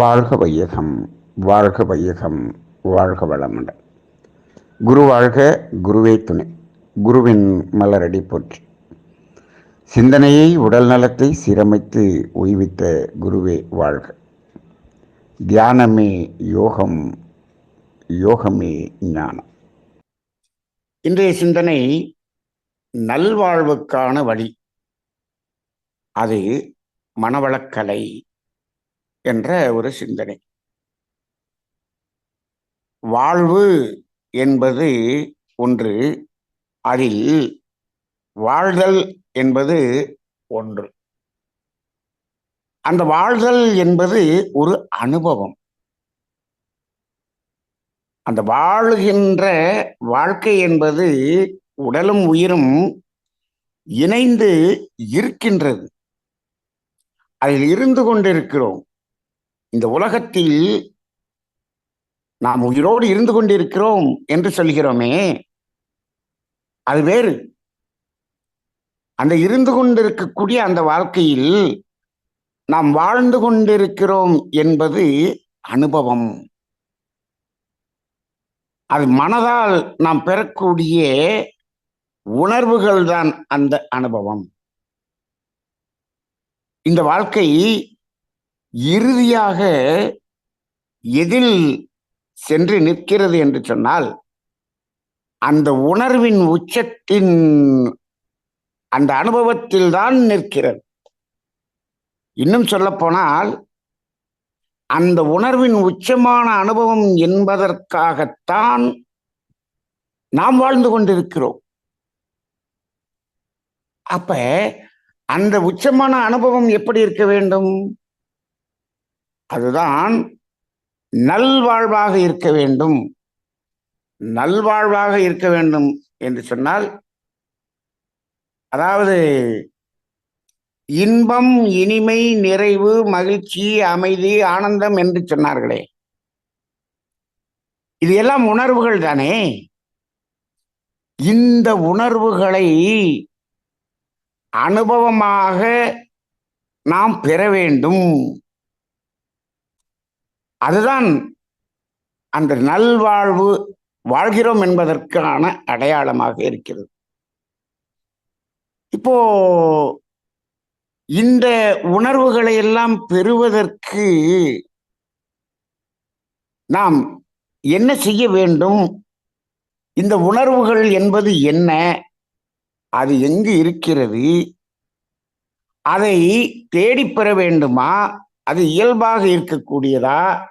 வாழ்க வையகம் வாழ்க வையகம் வாழ்க வளமுடன். குரு வாழ்க குருவே துணை. குருவின் மலரடி போற்றி. சிந்தனையை உடல் நலத்தை சீரமைத்து ஓய்வித்த குருவே வாழ்க. தியானமே யோகம் யோகமே ஞானம். இன்றைய சிந்தனை நல்வாழ்வுக்கான வழி. அது மனவளக்கலை என்ற ஒரு சிந்தனை. வாழ்வு என்பது ஒன்று அதில் வாழ்தல் என்பது ஒன்று. அந்த வாழ்தல் என்பது ஒரு அனுபவம். அந்த வாழுகின்ற வாழ்க்கை என்பது உடலும் உயிரும் இணைந்து இருக்கின்றது. அதில் இருந்து கொண்டிருக்கிறோம். இந்த உலகத்தில் நாம் உயிரோடு இருந்து கொண்டிருக்கிறோம் என்று சொல்கிறோமே அது வேறு. அந்த இருந்து கொண்டிருக்கக்கூடிய அந்த வாழ்க்கையில் நாம் வாழ்ந்து கொண்டிருக்கிறோம் என்பது அனுபவம். அது மனதால் நாம் பெறக்கூடிய உணர்வுகள் தான் அந்த அனுபவம். இந்த வாழ்க்கை இறுதியாக எதில் சென்று நிற்கிறது என்று சொன்னால் அந்த உணர்வின் உச்சத்தின் அந்த அனுபவத்தில் தான் நிற்கிறது. இன்னும் சொல்லப்போனால் அந்த உணர்வின் உச்சமான அனுபவம் என்பதற்காகத்தான் நாம் வாழ்ந்து கொண்டிருக்கிறோம். அப்ப அந்த உச்சமான அனுபவம் எப்படி இருக்க வேண்டும்? அதுதான் நல்வாழ்வாக இருக்க வேண்டும். நல்வாழ்வாக இருக்க வேண்டும் என்று சொன்னால் அதாவது இன்பம் இனிமை நிறைவு மகிழ்ச்சி அமைதி ஆனந்தம் என்று சொன்னார்களே. இது எல்லாம் உணர்வுகள் தானே? இந்த உணர்வுகளை அனுபவமாக நாம் பெற வேண்டும். அதுதான் அந்த நல்வாழ்வு வாழ்கிறோம் என்பதற்கான அடையாளமாக இருக்கிறது. இப்போ இந்த உணர்வுகளை எல்லாம் பெறுவதற்கு நாம் என்ன செய்ய வேண்டும்? இந்த உணர்வுகள் என்பது என்ன? அது எங்கு இருக்கிறது? அதை தேடிப்பெற வேண்டுமா? அது இயல்பாக இருக்கக்கூடியதா?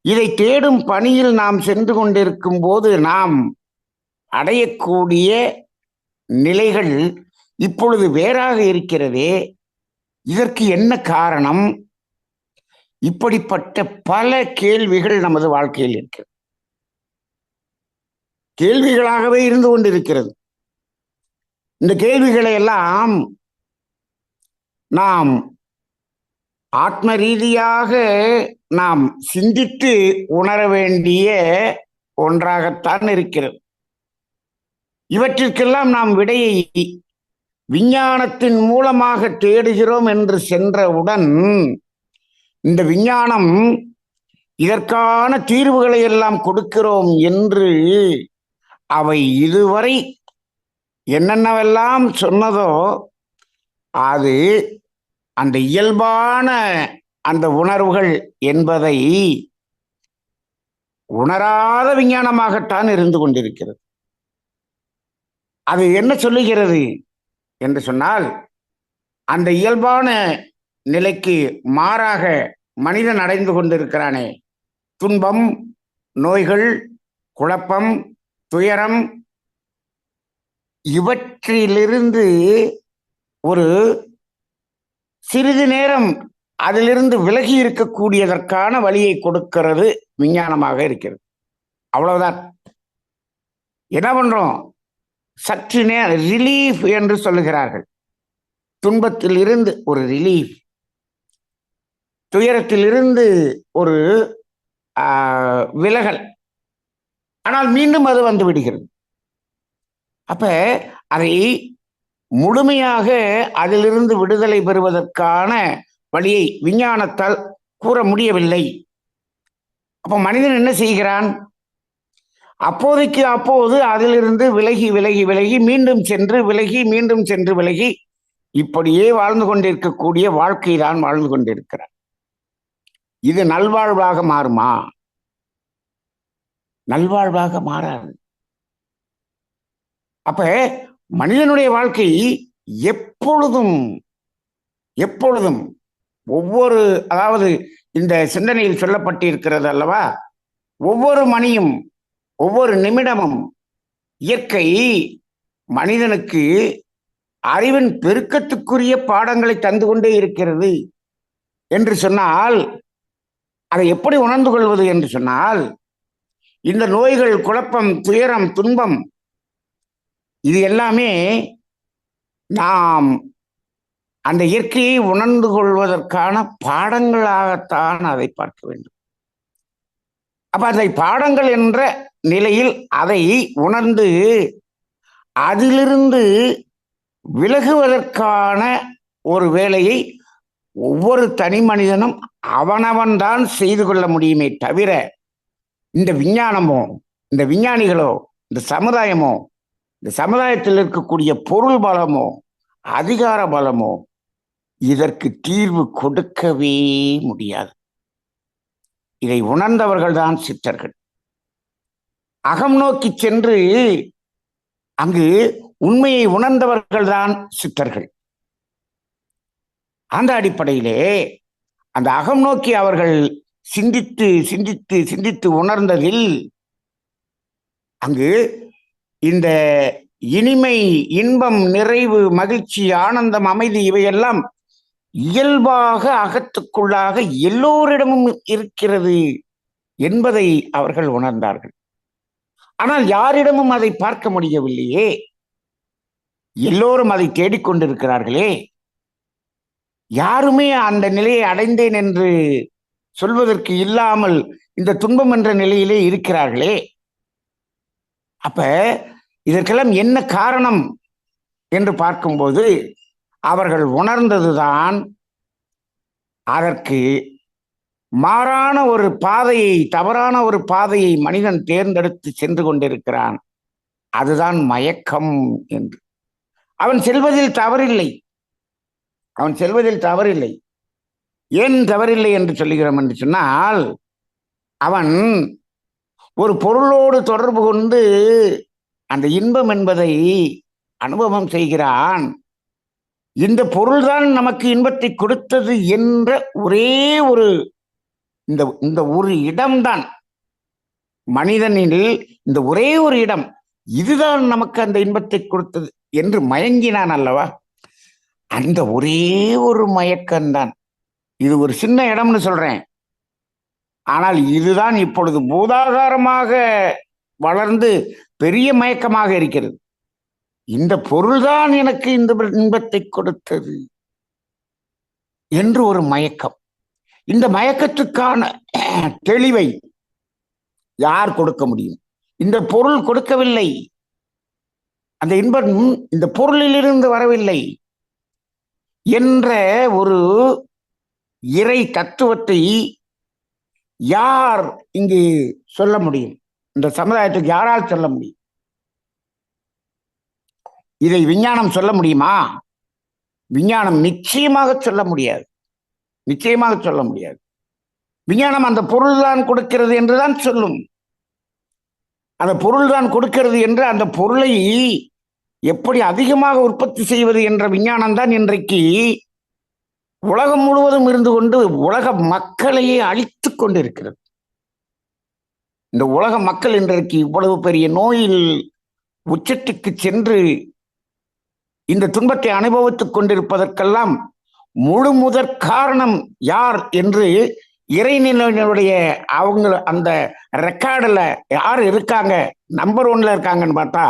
இதை தேடும் பணியில் நாம் சென்று கொண்டிருக்கும் போது நாம் அடையக்கூடிய நிலைகள் இப்பொழுது வேறாக இருக்கிறதே. இதற்கு என்ன காரணம்? இப்படிப்பட்ட பல கேள்விகள் நமது வாழ்க்கையில் இருக்கிறது கேள்விகளாகவே இருந்து கொண்டிருக்கிறது. இந்த கேள்விகளை எல்லாம் நாம் ஆத்ம ரீதியாக நாம் சிந்தித்து உணர வேண்டிய ஒன்றாகத்தான் இருக்கிறது. இவற்றிற்கெல்லாம் நாம் விடையை விஞ்ஞானத்தின் மூலமாக தேடுகிறோம் என்று சென்றவுடன் இந்த விஞ்ஞானம் இதற்கான தீர்வுகளை எல்லாம் கொடுக்கிறோம் என்று அவை இதுவரை என்னென்னவெல்லாம் சொன்னதோ அது அந்த இயல்பான அந்த உணர்வுகள் என்பதை உணராத விஞ்ஞானமாகத்தான் இருந்து கொண்டிருக்கிறது. அது என்ன சொல்லுகிறது என்று சொன்னால் அந்த இயல்பான நிலைக்கு மாறாக மனிதன் அடைந்து கொண்டிருக்கிறானே. துன்பம் நோய்கள் குழப்பம் துயரம் இவற்றிலிருந்து ஒரு சிறிது நேரம் அதிலிருந்து விலகி இருக்கக்கூடியதற்கான வழியை கொடுக்கிறது விஞ்ஞானமாக இருக்கிறது. அவ்வளவுதான். என்ன பண்றோம்? சற்று நே ரிலீஃப் என்று சொல்லுகிறார்கள். துன்பத்தில் இருந்து ஒரு ரிலீஃப் துயரத்திலிருந்து ஒரு விலகல். ஆனால் மீண்டும் அது வந்து விடுகிறது. அப்ப அதை முழுமையாக அதிலிருந்து விடுதலை பெறுவதற்கான வழியை விஞ்ஞானத்தால் கூற முடியவில்லை. அப்ப மனிதன் என்ன செய்கிறான்? அப்போதைக்கு அப்போது அதிலிருந்து விலகி விலகி விலகி மீண்டும் சென்று விலகி மீண்டும் சென்று விலகி இப்படியே வாழ்ந்து கொண்டிருக்கக்கூடிய வாழ்க்கை தான் வாழ்ந்து கொண்டிருக்கிறார் இது நல்வாழ்வாக மாறுமா? நல்வாழ்வாக மாறாது. அப்ப மனிதனுடைய வாழ்க்கை எப்பொழுதும் எப்பொழுதும் ஒவ்வொரு அதாவது இந்த சிந்தனையில் சொல்லப்பட்டிருக்கிறது அல்லவா? ஒவ்வொரு மணியும் ஒவ்வொரு நிமிடமும் இயற்கை மனிதனுக்கு அறிவின் பெருக்கத்துக்குரிய பாடங்களை தந்து கொண்டே இருக்கிறது என்று சொன்னால் அதை எப்படி உணர்ந்து கொள்வது என்று சொன்னால் இந்த நோய்கள் குழப்பம் துயரம் துன்பம் இது எல்லாமே நாம் அந்த இயற்கையை உணர்ந்து கொள்வதற்கான பாடங்களாகத்தான் அதை பார்க்க வேண்டும். அப்ப அதை பாடங்கள் என்ற நிலையில் அதை உணர்ந்து அதிலிருந்து விலகுவதற்கான ஒரு வேலையை ஒவ்வொரு தனி மனிதனும் அவனவன்தான் செய்து கொள்ள முடியுமே தவிர இந்த விஞ்ஞானமோ இந்த விஞ்ஞானிகளோ இந்த சமுதாயமோ இந்த சமுதாயத்தில் இருக்கக்கூடிய பொருள் பலமோ அதிகார பலமோ இதற்கு தீர்வு கொடுக்கவே முடியாது. இதை உணர்ந்தவர்கள்தான் சித்தர்கள். அகம் நோக்கி சென்று அங்கு உண்மையை உணர்ந்தவர்கள்தான் சித்தர்கள். அந்த அடிப்படையிலே அந்த அகம் நோக்கி அவர்கள் சிந்தித்து சிந்தித்து சிந்தித்து உணர்ந்ததில் அங்கு இந்த இனிமை இன்பம் நிறைவு மகிழ்ச்சி ஆனந்தம் அமைதி இவையெல்லாம் இயல்பாக அகத்துக்குள்ளாக எல்லோரிடமும் இருக்கிறது என்பதை அவர்கள் உணர்ந்தார்கள். ஆனால் யாரிடமும் அதை பார்க்க முடியவில்லையே. எல்லோரும் அதை தேடிக்கொண்டிருக்கிறார்களே. யாருமே அந்த நிலையை அடைந்தேன் என்று சொல்வதற்கு இல்லாமல் இந்த துன்பம் என்ற நிலையிலே இருக்கிறார்களே. அப்ப இதற்கெல்லாம் என்ன காரணம் என்று பார்க்கும்போது அவர்கள் உணர்ந்ததுதான் அதற்கு மாறான ஒரு பாதையை தவறான ஒரு பாதையை மனிதன் தேர்ந்தெடுத்து சென்று கொண்டிருக்கிறான். அதுதான் மயக்கம் என்று. அவன் செல்வதில் தவறில்லை. அவன் செல்வதில் தவறில்லை. ஏன் தவறில்லை என்று சொல்லுகிறோம் என்று சொன்னால் அவன் ஒரு பொருளோடு தொடர்பு கொண்டு அந்த இன்பம் என்பதை அனுபவம் செய்கிறான். இந்த பொருள்தான் நமக்கு இன்பத்தை கொடுத்தது என்ற ஒரே ஒரு இந்த இந்த ஒரு இடம்தான். மனிதனில் இந்த ஒரே ஒரு இடம் இதுதான் நமக்கு அந்த இன்பத்தை கொடுத்தது என்று மயங்கினான் அல்லவா? அந்த ஒரே ஒரு மயக்கம்தான். இது ஒரு சின்ன இடம்னு சொல்றேன். ஆனால் இதுதான் இப்பொழுது பூதாகாரமாக வளர்ந்து பெரிய மயக்கமாக இருக்கிறது. இந்த பொருள்தான் எனக்கு இந்த இன்பத்தை கொடுத்தது என்று ஒரு மயக்கம். இந்த மயக்கத்துக்கான தெளிவை யார் கொடுக்க முடியும்? இந்த பொருள் கொடுக்கவில்லை. அந்த இன்பம் இந்த பொருளிலிருந்து வரவில்லை என்ற ஒரு இறை தத்துவத்தை யார் இங்கு சொல்ல முடியும்? இந்த சமுதாயத்துக்கு யாரால் சொல்ல முடியும்? இதை விஞ்ஞானம் சொல்ல முடியுமா? விஞ்ஞானம் நிச்சயமாக சொல்ல முடியாது. நிச்சயமாக சொல்ல முடியாது. விஞ்ஞானம் அந்த பொருள் தான் கொடுக்கிறது என்றுதான் சொல்லும். அந்த பொருள் தான் கொடுக்கிறது என்று அந்த பொருளை எப்படி அதிகமாக உற்பத்தி செய்வது என்ற விஞ்ஞானம் தான் இன்றைக்கு உலகம் முழுவதும் இருந்து கொண்டு உலக மக்களையே அழித்து கொண்டிருக்கிறது. இந்த உலக மக்கள் இன்றைக்கு இவ்வளவு பெரிய நோயில் உச்சத்துக்கு சென்று இந்த துன்பத்தை அனுபவித்துக் கொண்டிருப்பதற்கெல்லாம் முழு முதற் காரணம் யார் என்று இறைநிலையினுடைய அவங்க அந்த ரெக்கார்டில் யார் இருக்காங்க நம்பர் ஒன்ல இருக்காங்கன்னு பார்த்தா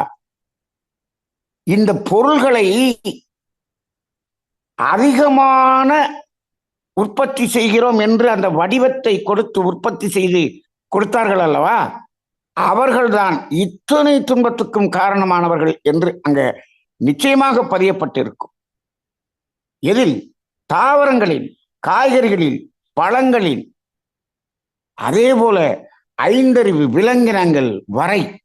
இந்த பொருள்களை அதிகமான உற்பத்தி செய்கிறோம் என்று அந்த வடிவத்தை கொடுத்து உற்பத்தி செய்து கொடுத்தார்கள் அல்லவா? அவர்கள்தான் இத்தனை துன்பத்துக்கும் காரணமானவர்கள் என்று அங்க நிச்சயமாக பதியப்பட்டிருக்கும். எதில்? தாவரங்களில் காய்கறிகளில் பழங்களில். அதே போல ஐந்தறிவு விலங்கினங்கள் வரை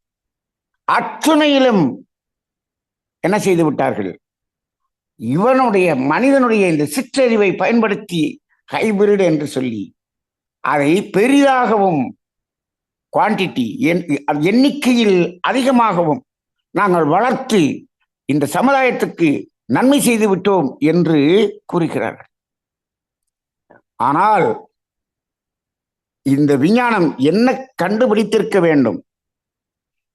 அத்துணையிலும் என்ன செய்து விட்டார்கள்? இவனுடைய மனிதனுடைய இந்த சிற்றறிவை பயன்படுத்தி ஹைபிரிட் என்று சொல்லி அதை பெரிதாகவும் குவான்டிட்டி எண்ணிக்கையில் அதிகமாகவும் நாங்கள் வளர்த்து இந்த சமுதாயத்துக்கு நன்மை செய்து விட்டோம் என்று கூறுகிறார்கள். ஆனால் இந்த விஞ்ஞானம் என்ன கண்டுபிடித்திருக்க வேண்டும்?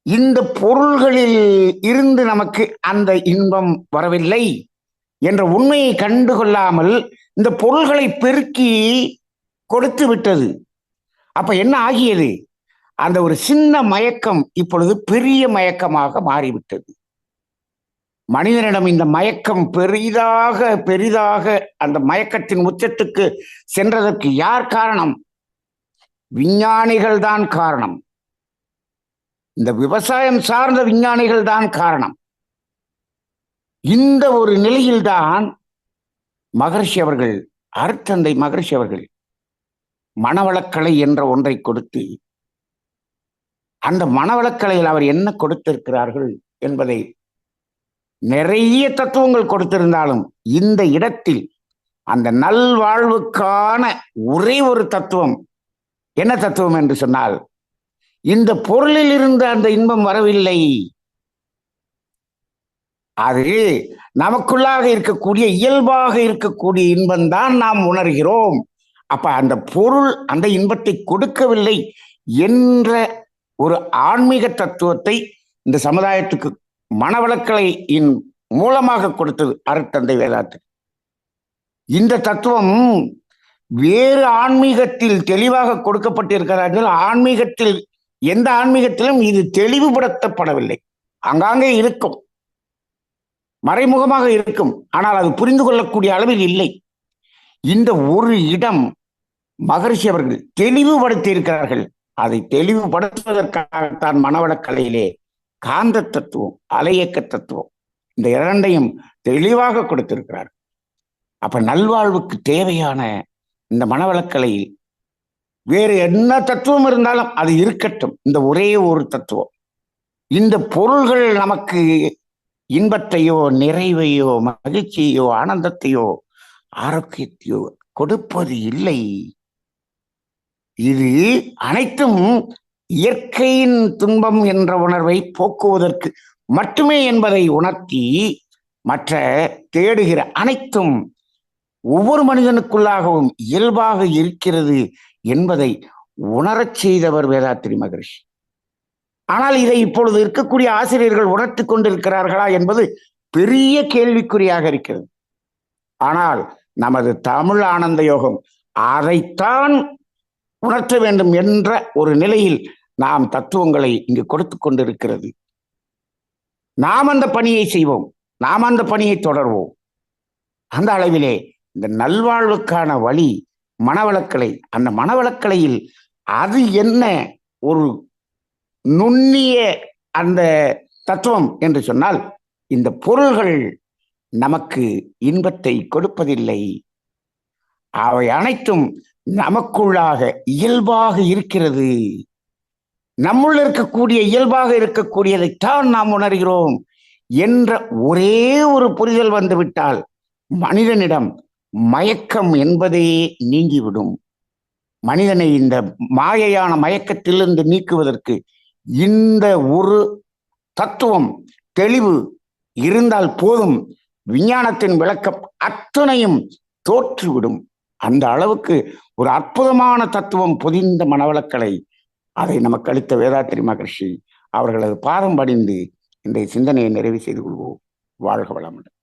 இந்த பொருள்களில் இருந்து நமக்கு அந்த இன்பம் வரவில்லை. என்ற உண்மையை கண்டுகொள்ளாமல் இந்த பொருள்களை பெருக்கி கொடுத்து விட்டது. அப்ப என்ன ஆகியது? அந்த ஒரு சின்ன மயக்கம் இப்பொழுது பெரிய மயக்கமாக மாறிவிட்டது. மனிதனிடம் இந்த மயக்கம் பெரிதாக பெரிதாக அந்த மயக்கத்தின் உச்சத்துக்கு சென்றதற்கு யார் காரணம்? விஞ்ஞானிகள் தான் காரணம். இந்த விவசாயம் சார்ந்த விஞ்ஞானிகள் தான் காரணம். இந்த ஒரு நிலையில்தான் மகர்ஷி அவர்கள் அருத்தந்தை மகர்ஷி அவர்கள் மனவளக்கலை என்ற ஒன்றை கொடுத்து அந்த மனவளக்கலையில் அவர் என்ன கொடுத்திருக்கிறார்கள் என்பதை நிறைய தத்துவங்கள் கொடுத்திருந்தாலும் இந்த இடத்தில் அந்த நல்வாழ்வுக்கான ஒரே ஒரு தத்துவம் என்ன தத்துவம் என்று சொன்னால் இந்த பொருளில் இருந்து அந்த இன்பம் வரவில்லை. அது நமக்குள்ளாக இருக்கக்கூடிய இயல்பாக இருக்கக்கூடிய இன்பம்தான் நாம் உணர்கிறோம். அப்ப அந்த பொருள் அந்த இன்பத்தை கொடுக்கவில்லை என்ற ஒரு ஆன்மீக தத்துவத்தை இந்த சமுதாயத்துக்கு மனவளக்கலையின் மூலமாக கொடுத்தது அருத்தந்தை வேதாத்து இந்த தத்துவம் வேறு ஆன்மீகத்தில் தெளிவாக கொடுக்கப்பட்டிருக்கிறார்கள் ஆன்மீகத்தில் எந்த ஆன்மீகத்திலும் இது தெளிவுபடுத்தப்படவில்லை. அங்காங்கே இருக்கும். மறைமுகமாக இருக்கும். ஆனால் அது புரிந்து கொள்ளக்கூடிய அளவில் இல்லை. இந்த ஒரு இடம் மகரிஷி அவர்கள் தெளிவுபடுத்தி இருக்கிறார்கள் அதை தெளிவுபடுத்துவதற்காகத்தான் மனவளக்கலையிலே காந்த தத்துவம் அலையக்க தத்துவம் இந்த இரண்டையும் தெளிவாக கொடுத்திருக்கிறார். அப்ப நல்வாழ்வுக்கு தேவையான இந்த மனவளக்கலையில் வேறு என்ன தத்துவம் இருந்தாலும் அது இருக்கட்டும். இந்த ஒரே ஒரு தத்துவம். இந்த பொருள்கள் நமக்கு இன்பத்தையோ நிறைவையோ மகிழ்ச்சியோ ஆனந்தத்தையோ ஆரோக்கியத்தையோ கொடுப்பது இல்லை. இது அனைத்தும் இயற்கையின் துன்பம் என்ற உணர்வை போக்குவதற்கு மட்டுமே என்பதை உணர்த்தி மற்ற தேடுகிற அனைத்தும் ஒவ்வொரு மனிதனுக்குள்ளாகவும் இயல்பாக இருக்கிறது என்பதை உணரச் செய்தவர் வேதாத்திரி மகரிஷி. ஆனால் இதை இப்பொழுது இருக்கக்கூடிய ஆசிரியர்கள் உணர்த்தி கொண்டிருக்கிறார்களா என்பது பெரிய கேள்விக்குறியாக இருக்கிறது. ஆனால் நமது தமிழ் ஆனந்த யோகம் அதைத்தான் உணர்த்த வேண்டும் என்ற ஒரு நிலையில் நாம் தத்துவங்களை இங்கு கொடுத்து கொண்டிருக்கிறது. நாம் அந்த பணியை செய்வோம். நாம் அந்த பணியை தொடர்வோம். அந்த அளவிலே இந்த நல்வாழ்வுக்கான வழி மனவளக்கலை அந்த மனவளக்கலையில் அது என்ன ஒரு நுண்ணிய அந்த தத்துவம் என்று சொன்னால் இந்த பொருள்கள் நமக்கு இன்பத்தை கொடுப்பதில்லை. அவை அனைத்தும் நமக்குள்ளாக இயல்பாக இருக்கிறது. நம்முள் இருக்கக்கூடிய இயல்பாக இருக்கக்கூடியதைத்தான் நாம் உணர்கிறோம் என்ற ஒரே ஒரு புரிதல் வந்துவிட்டால் மனிதனிடம் மயக்கம் என்பதே நீங்கிவிடும். மனிதனை இந்த மாயையான மயக்கத்திலிருந்து நீக்குவதற்கு இந்த ஒரு தத்துவம் தெளிவு இருந்தால் போதும். விஞ்ஞானத்தின் விளக்கம் அத்தனையும் தோற்றுவிடும். அந்த அளவுக்கு ஒரு அற்புதமான தத்துவம் பொதிந்த மனவளக்கலை அதை நமக்கு அளித்த வேதாத்திரி மகர்ஷி அவர்களது பாதம் படிந்து இன்றைய சிந்தனையை நிறைவு செய்து கொள்வோம். வாழ்க வளமுடன்.